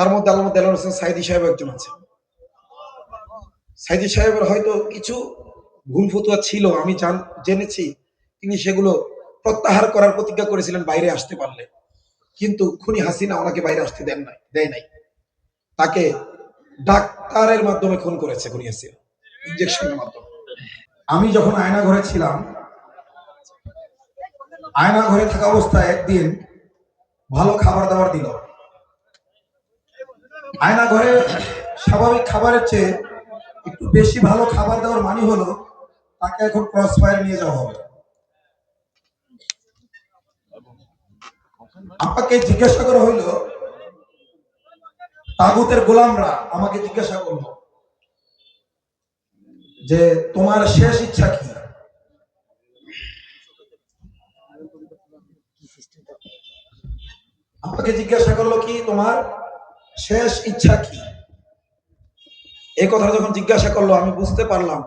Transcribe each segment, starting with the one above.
তার মধ্যে আল্লাহ দেলার হোসেন সাইদি সাহেব একজন আছে। সাইদি সাহেবের হয়তো কিছু ভুল ফতুয়া ছিল, আমি জান- জেনেছি। তিনি সেগুলো প্রত্যাহার করার প্রতিজ্ঞা করেছিলেন, বাইরে আসতে পারলে। কিন্তু খুনি হাসিনা ওনাকে বাইরে আসতে দেন নাই, দেয় নাই। তাকে ডাক্তারের মাধ্যমে খুন করেছে খুনি হাসিনা ইঞ্জেকশনের মাধ্যমে। আমি যখন আয়না ঘরে ছিলাম আয়না ঘরে থাকা অবস্থায় একদিন ভালো খাবার দাবার দিল। আয়না ঘরে স্বাভাবিক খাবারের চেয়ে একটু বেশি ভালো খাবার দেওয়ার মানে হলো তাকে এখন ক্রস ফায়ার নিয়ে যাওয়া হবে। আমাকে জিজ্ঞাসা করা হইল, তাগুতের গোলামরা আমাকে জিজ্ঞাসা করল যে, তোমার শেষ ইচ্ছা কি? আমাকে জিজ্ঞাসা করল কি, তোমার শেষ ইচ্ছা কি? এই কথা যখন জিজ্ঞাসা করল, আমি বুঝতে পারলাম,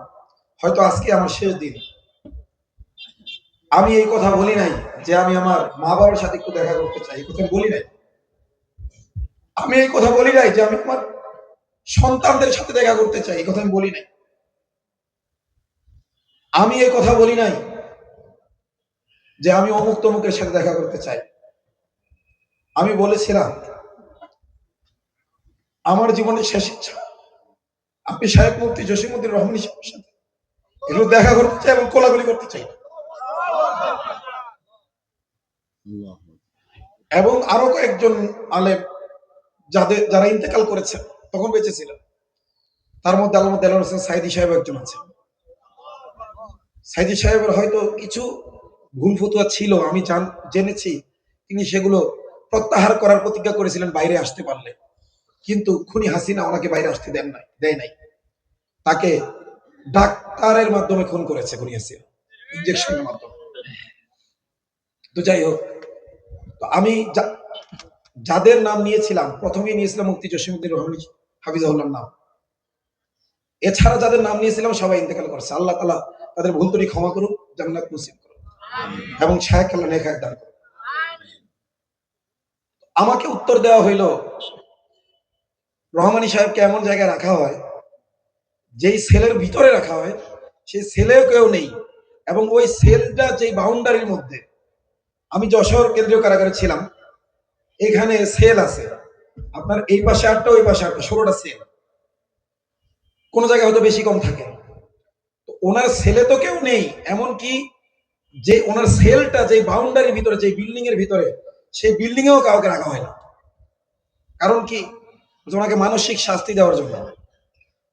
হয়তো আজকে আমার শেষ দিন। আমি এই কথা বলি নাই যে আমি আমার মা বাবার সাথে একটু দেখা করতে চাই, এই কথা বলি নাই। আমি এই কথা বলি নাই যে আমি আমার সন্তানদের সাথে দেখা করতে চাই, এই কথা আমি বলি নাই। আমি এই কথা বলি নাই যে আমি অমুক তমুকের সাথে দেখা করতে চাই। আমি বলেছিলাম আমার জীবনের শেষ ইচ্ছা। আপনি সাহেব মুফতি জসিমুদ্দিন রহমানি সাথে। এগুলো দেখা করতে চাই এবং কোলাগুলি করতে চাই। এবং আরও কয়েকজন আলেম যাদের, যারা ইন্তেকাল করেছেন, তখন বেঁচে ছিলেন। তার মধ্যে দেলার হোসেন সাইদি সাহেব একজন আছে সাইদি সাহেবের হয়তো কিছু ভুল ফতুয়া ছিল, আমি জান, জেনেছি। তিনি সেগুলো প্রত্যাহার করার প্রতিজ্ঞা করেছিলেন, বাইরে আসতে পারলে। কিন্তু খুনি হাসিনা ওনাকে বাইরে আসতে দেন নাই দেয় নাই। তাকে ডাক্তারের মাধ্যমে খুন করেছে খুনি হাসিনা ইঞ্জেকশনের মাধ্যমে। তো যাই হোক তো আমি যাদের নাম নিয়েছিলাম প্রথমেই নিয়েছিলাম মুফতি জসিমুদ্দিন রহমান হাফিজাহুল্লার নাম। এছাড়া যাদের নাম নিয়েছিলাম সবাই ইন্তেকাল করছে। আল্লাহ তালা তাদের ভুল ত্রুটি ক্ষমা করুক জান্নাত নসিব করুক। এবং শাহেক আল্লাহ নেখায় দান করুক। আমাকে উত্তর দেওয়া হইল রহমানী সাহেবকে এমন জায়গায় রাখা হয়, যেই সেলের ভিতরে রাখা হয় সেই সেলেও কেউ নেই। এবং ওই সেলটা যেই বাউন্ডারির মধ্যে, আমি যশোর কেন্দ্রীয় কারাগারে ছিলাম, এখানে সেল আছে। আপনার এই পাশে আটটা, ওই পাশে আটটা, ষোলোটা সেল। কোনো জায়গায় হয়তো বেশি কম থাকে। তো ওনার সেলে তো কেউ নেই এমন কি যে ওনার সেলটা যে বাউন্ডারির ভিতরে যে বিল্ডিং এর ভিতরে, সেই বিল্ডিং এও কাউকে রাখা হয় না। কারণ কি? ওনাকে মানসিক শাস্তি দেওয়ার জন্য,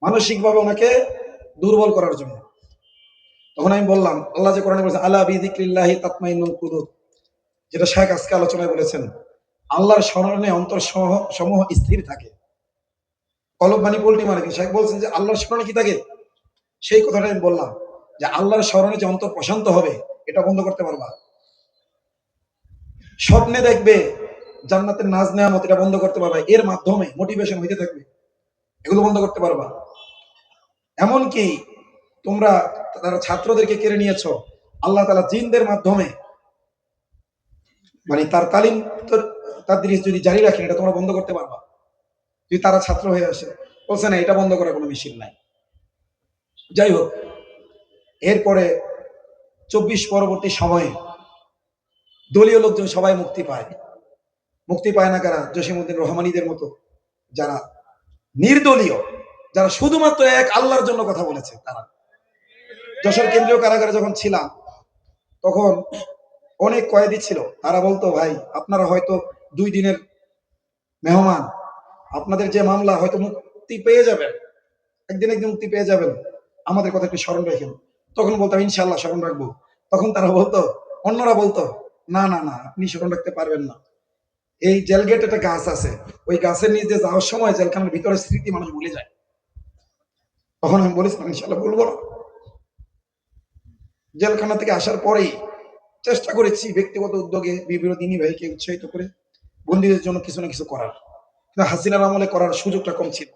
মানসিকভাবে ওনাকে দুর্বল করার জন্য। তখন আমি বললাম, আল্লাহ যে কোরআনে বলেছেন আল্লাহ বিদিক্রিল্লাহি তাতমাইনুল কুলুব যেটা শেখ আজকে আলোচনায় বলেছেন, আল্লাহর স্মরণে অন্তর সমূহ- স্থির থাকে। কলব মানে পোল্টি মানে শেখ বলছেন যে আল্লাহর স্মরণে কি থাকে? সেই কথাটা আমি বললাম, যে আল্লাহর স্মরণে যে অন্তর প্রশান্ত হবে, এটা বন্ধ করতে পারবা। স্বপ্নে দেখবে জান্নাতের নাজ নেয়ামত এটা বন্ধ করতে পারবা, এর মাধ্যমে মোটিভেশন হইতে থাকবে। এগুলো বন্ধ করতে পারবা। এমনকি তোমরা তারা ছাত্রদেরকে কেড়ে নিয়েছো, আল্লাহ তালা জিনদের মাধ্যমে। মানে তার তালিম তাদের যদি জারি রাখেন, এটা তোমরা বন্ধ করতে পারবা। যদি তারা ছাত্র হয়ে আসে, বলছে, না, এটা বন্ধ করার কোনো মেশিন নাই। যাই হোক, এরপরে চব্বিশ পরবর্তী সময়ে দলীয় লোকজন সবাই মুক্তি পায়। মুক্তি পায় না কারা? জসিমুদ্দিন রহমানিদের মতো। যারা নির্দলীয়, যারা শুধুমাত্র এক আল্লাহর জন্য কথা বলেছে, তারা। যশোর কেন্দ্রীয় কারাগারে যখন ছিলাম, তখন অনেক কয়েদি ছিল। তারা বলতো, ভাই, আপনারা হয়তো দুই দিনের মেহমান। আপনাদের যে মামলা, হয়তো মুক্তি পেয়ে যাবেন। একদিন একদিন মুক্তি পেয়ে যাবেন। আমাদের কথা একটু স্মরণ রাখেন। তখন বলতাম ইনশাল্লাহ স্মরণ রাখব। তখন তারা বলতো, অন্যরা বলতো, না না না, আপনি স্মরণ রাখতে পারবেন না। এই জেলগেট একটা গাছ আছে। ওই গাছের নিচে যাওয়ার সময় জেলখানার ভিতরে স্মৃতি মানুষ ভুলে যায়। তখন আমি বলেছিলাম ইনশাল্লাহ বলব না। জেলখানা থেকে আসার পরেই চেষ্টা করেছি ব্যক্তিগত উদ্যোগে, বিভিন্ন দিনী ভাইকে উৎসাহিত করে, বন্দীদের জন্য কিছু না কিছু করার। কিন্তু হাসিনার আমলে করার সুযোগটা কম ছিল।